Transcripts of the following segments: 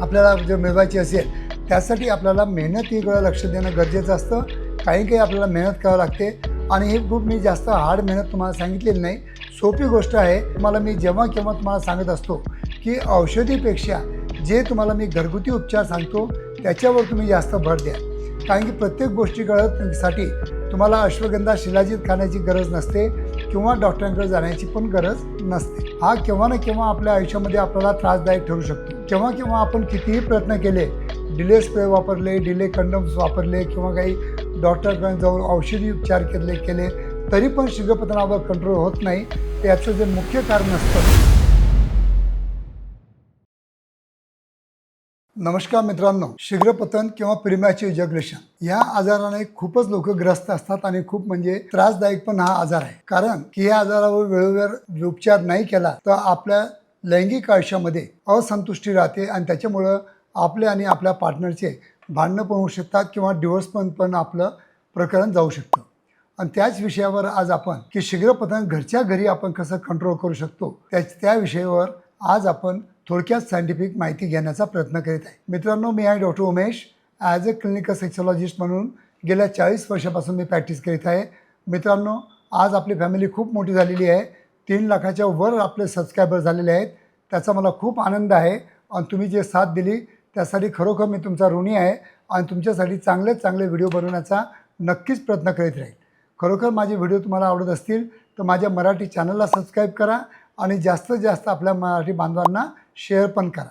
आपल्याला जर मिळवायची असेल त्यासाठी आपल्याला मेहनतीकडे लक्ष देणं गरजेचं असतं. काही काही आपल्याला मेहनत करावं लागते. आणि हे खूप मी जास्त हार्ड मेहनत तुम्हाला सांगितलेली नाही. सोपी गोष्ट आहे. तुम्हाला मी जेव्हा केव्हा तुम्हाला सांगत असतो की औषधीपेक्षा जे तुम्हाला मी घरगुती उपचार सांगतो त्याच्यावर तुम्ही जास्त भर द्या. कारण की प्रत्येक गोष्टीकडे साठी तुम्हाला अश्वगंधा शिलाजीत खाण्याची गरज नसते किंवा डॉक्टरांकडे जाण्याची पण गरज नसते. हा केव्हा ना केव्हा आपल्या आयुष्यामध्ये आपल्याला त्रासदायक ठरू शकतो. केव्हा केव्हा आपण कितीही प्रयत्न केले डिले स्प्रे वापरले डिले कंडम्स वापरले किंवा काही डॉक्टरकडे जाऊन औषधी उपचार केले केले तरी पण शिगपतनावर कंट्रोल होत नाही. याचं जे मुख्य कारण असतं. नमस्कार मित्रांनो. शीघ्रपतन किंवा प्रिमॅची इजग्रेशन या आजाराने खूपच लोक ग्रस्त असतात आणि खूप म्हणजे त्रासदायक पण हा आजार आहे. कारण की या आजारावर वेळोवेळ उपचार नाही केला तर आपल्या लैंगिक आयुष्यामध्ये असंतुष्टी राहते आणि त्याच्यामुळं आपले आणि आपल्या पार्टनरचे भांडणं पण होऊ शकतात किंवा डिवोर्स पण पण आपलं प्रकरण जाऊ शकतं. आणि त्याच विषयावर आज आपण की शीघ्रपतन घरच्या घरी आपण कसं कंट्रोल करू शकतो त्या त्या विषयावर आज आपण थोडक्यात सायंटिफिक माहिती घेण्याचा प्रयत्न करीत आहे. मित्रांनो मी आहे doctor Umesh. As a clinical sexologist म्हणून गेल्या चाळीस वर्षापासून मी प्रॅक्टिस करीत आहे. मित्रांनो आज आपली फॅमिली खूप मोठी झालेली आहे. तीन लाखाच्या वर आपले सबस्क्रायबर झालेले आहेत. त्याचा मला खूप आनंद आहे. आणि तुम्ही जे साथ दिली त्यासाठी खरोखर मी तुमचा ऋणी आहे. आणि तुमच्यासाठी चांगले चांगले व्हिडिओ बनवण्याचा नक्कीच प्रयत्न करीत राहील. खरोखर माझे व्हिडिओ तुम्हाला आवडत असतील तर माझ्या मराठी चॅनलला सबस्क्राईब करा आणि जास्तीत जास्त आपल्या मराठी बांधवांना शेअर पण करा.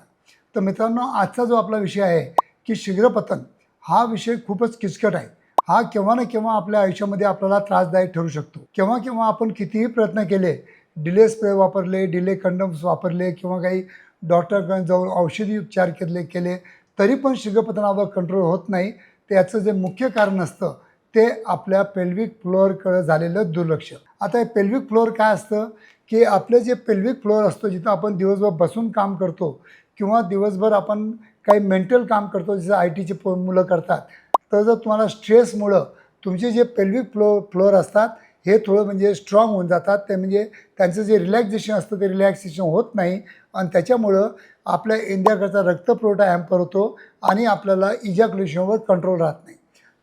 तर मित्रांनो आजचा जो आपला विषय आहे की शीघ्रपतन हा विषय खूपच किचकट आहे. हा केव्हा ना केव्हा आपल्या आयुष्यामध्ये आपल्याला त्रासदायक ठरू शकतो. केव्हा केव्हा आपण कितीही प्रयत्न केले डिले स्प्रे वापरले डिले कंडम्स वापरले किंवा काही डॉक्टरकडे जाऊन औषधी उपचार केले केले तरी पण शिगपतनावर कंट्रोल होत नाही. त्याचं जे मुख्य कारण असतं ते आपल्या पेल्विक फ्लोअरकडे झालेलं दुर्लक्ष. आता हे पेल्विक फ्लोअर काय असतं? की आपलं जे पेल्विक फ्लोअर असतो जिथं आपण दिवसभर बसून काम करतो किंवा दिवसभर आपण काही मेंटल काम करतो जसं आय टीचे मुलं करतात तर जर तुम्हाला स्ट्रेसमुळं तुमचे जे पेल्विक फ्लो फ्लोअर असतात हे थोडं म्हणजे स्ट्रॉंग होऊन जातात. ते म्हणजे त्यांचं जे रिलॅक्झेशन असतं ते रिलॅक्सेशन होत नाही. आणि त्याच्यामुळं आपल्या इंडियाकडचा रक्तपुरवठा हॅम्पर होतो आणि आपल्याला इजॅक्युलेशनवर कंट्रोल राहत नाही.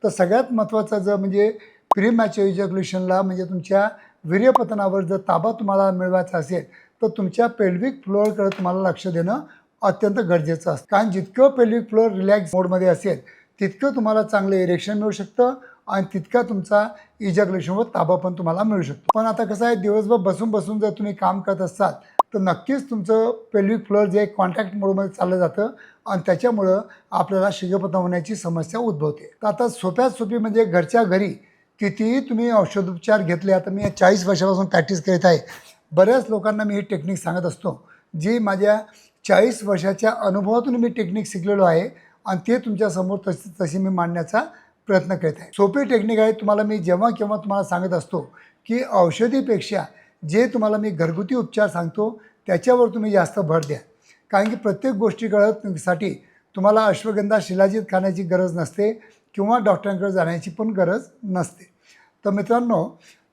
तर सगळ्यात महत्त्वाचं जर म्हणजे प्री इजॅक्युलेशनला म्हणजे तुमच्या वीर्यपतनावर जर ताबा तुम्हाला मिळवायचा असेल तर तुमच्या पेल्विक फ्लोअरकडे तुम्हाला लक्ष देणं अत्यंत गरजेचं असतं. कारण जितकं पेल्विक फ्लोअर रिलॅक्स मोडमध्ये असेल तितकं तुम्हाला चांगलं इरेक्शन मिळू शकतं. आणि तितका तुमचा इजॅक्युलेशनवर ताबा पण तुम्हाला मिळू शकतो. पण आता कसं आहे दिवसभर बसून बसून जर तुम्ही काम करत असाल तर नक्कीच तुमचं पेल्विक फ्लोअर जे कॉन्टॅक्ट मोडमध्ये चाललं जातं आणि त्याच्यामुळं आपल्याला शीघ्रपतन होण्याची समस्या उद्भवते. तर आता सोप्यात सोपी म्हणजे घरच्या घरी कितीही तुम्ही औषधोपचार घेतले आता मी चाळीस वर्षापासून प्रॅक्टिस करीत आहे. बऱ्याच लोकांना मी हे टेक्निक सांगत असतो जी माझ्या चाळीस वर्षाच्या अनुभवातून मी टेक्निक शिकलेलो आहे आणि ते तुमच्यासमोर तशी तशी मी मांडण्याचा प्रयत्न करीत आहे. सोपी टेक्निक आहे तुम्हाला मी जेव्हा केव्हा तुम्हाला सांगत असतो की औषधीपेक्षा जे तुम्हाला मी घरगुती उपचार सांगतो त्याच्यावर तुम्ही जास्त भर द्या. कारण की प्रत्येक गोष्टी कळतसाठी तुम्हाला अश्वगंधा शिलाजित खाण्याची गरज नसते किंवा डॉक्टरांकडे जाण्याची पण गरज नसते. तर मित्रांनो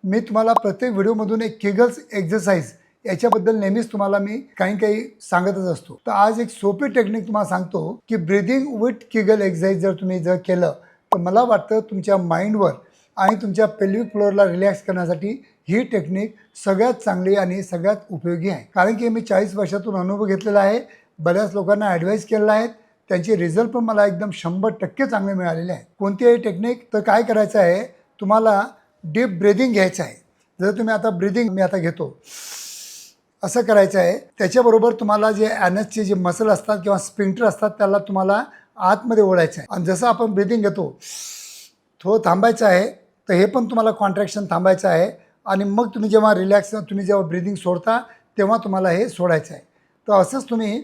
मी तुम्हाला प्रत्येक व्हिडिओमधून एक किगल्स एक्झरसाइज याच्याबद्दल नेहमीच तुम्हाला मी काही काही सांगतच असतो. तर आज एक सोपी टेक्निक तुम्हाला सांगतो की ब्रिदिंग विथ किगल एक्झरसाइज जर तुम्ही जर केलं तर मला वाटतं तुमच्या माइंडवर आणि तुमच्या पेल्विक फ्लोअरला रिलॅक्स करण्यासाठी ही टेक्निक सगळ्यात चांगली आणि सगळ्यात उपयोगी आहे. कारण की मी चाळीस वर्षातून अनुभव घेतलेला आहे बऱ्याच लोकांना ॲडवाईस केलेला आहे त्यांचे रिझल्ट पण मला एकदम शंभर टक्के चांगले मिळालेले आहेत कोणतीही टेक्निक तर काय करायचं आहे तुम्हाला डीप ब्रिदिंग घ्यायचं आहे. जर तुम्ही आता ब्रिदिंग मी आता घेतो. असं करायचं आहे त्याच्याबरोबर तुम्हाला जे ॲनसचे जे मसल असतात किंवा स्प्रिंटर असतात त्याला तुम्हाला आतमध्ये ओढायचं आहे. आणि जसं आपण ब्रिदिंग घेतो थो थांबायचं आहे तर हे पण तुम्हाला कॉन्ट्रॅक्शन थांबायचं आहे. आणि मग तुम्ही जेव्हा रिलॅक्स तुम्ही जेव्हा ब्रिदिंग सोडता तेव्हा तुम्हाला हे सोडायचं आहे. तर असंच तुम्ही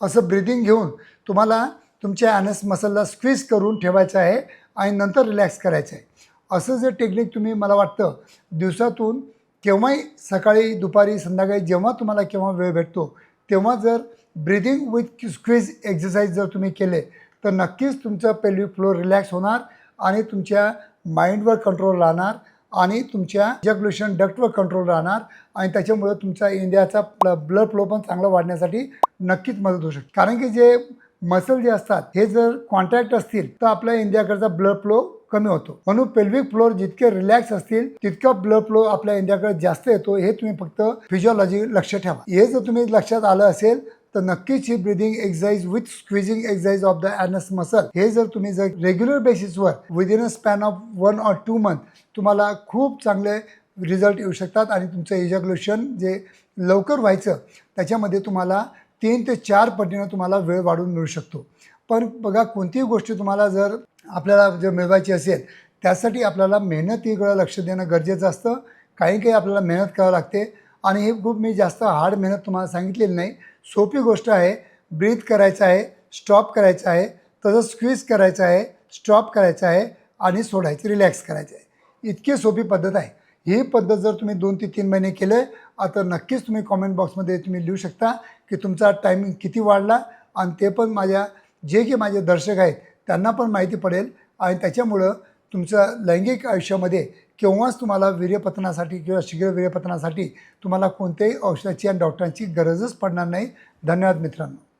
असं ब्रिदिंग घेऊन तुम्हाला तुमच्या ॲनस मसलला स्क्वीज करून ठेवायचं आहे आणि नंतर रिलॅक्स करायचं आहे. असं जे टेक्निक तुम्ही मला वाटतं दिवसातून केव्हाही सकाळी दुपारी संध्याकाळी जेव्हा तुम्हाला केव्हा वेळ भेटतो तेव्हा जर ब्रिदिंग विथ स्क्वीज एक्झरसाइज जर तुम्ही केले तर नक्कीच तुमचं पेल्विक फ्लोर रिलॅक्स होणार आणि तुमच्या माइंडवर कंट्रोल राहणार आणि तुमच्या इजॅक्युलेशन डक्टवर कंट्रोल राहणार आणि त्याच्यामुळे तुमचा इंडियाचा ब्लड फ्लो पण चांगला वाढण्यासाठी नक्कीच मदत होऊ शकते. कारण की जे मसल जे असतात हे जर कॉन्ट्रॅक्ट असतील तर आपल्या इंडियाकडचा ब्लड फ्लो कमी होतो. म्हणून पेल्विक फ्लोर जितके रिलॅक्स असतील तितका ब्लड फ्लो आपल्या इंडियाकडे जास्त येतो हे तुम्ही फक्त फिजिओलॉजी लक्ष ठेवा. हे जर तुम्ही लक्षात आलं असेल तर नक्कीच ही breathing exercise with squeezing exercise of the anus muscle हे जर तुम्ही जर रेग्युलर बेसिसवर within a span of one or two month तुम्हाला खूप चांगले रिझल्ट येऊ शकतात आणि तुमचं इजॅक्युलेशन जे लवकर व्हायचं त्याच्यामध्ये तुम्हाला तीन ते चार पटीनं तुम्हाला वेळ वाढून मिळू शकतो. पण बघा कोणतीही गोष्ट तुम्हाला जर आपल्याला जर मिळवायची असेल त्यासाठी आपल्याला मेहनतीकडं लक्ष देणं गरजेचं असतं. काही काही आपल्याला मेहनत करावं लागते. आणि हे खूप मी जास्त हार्ड मेहनत तुम्हाला सांगितलेली नाही. सोपी गोष्ट आहे. ब्रीथ करायचं आहे. स्टॉप करायचं आहे. तसंच स्क्वीज करायचं आहे. स्टॉप करायचं आहे. आणि सोडायचं रिलॅक्स करायचं आहे. इतकी सोपी पद्धत आहे. ही पद्धत जर तुम्ही दोन ते तीन महिने केले आता नक्कीच तुम्ही कॉमेंट बॉक्समध्ये तुम्ही लिहू शकता की तुमचा टायमिंग किती वाढला. आणि ते पण माझ्या जे की माझे दर्शक आहेत त्यांना पण माहिती पडेल. आणि त्याच्यामुळं तुमचं लैंगिक आयुष्यामध्ये केव्हाच तुम्हाला वीर्यपतनासाठी किंवा शीघ्र वीर्यपतनासाठी तुम्हाला कोणत्याही औषधाची आणि डॉक्टरांची गरजच पडणार नाही. धन्यवाद मित्रांनो.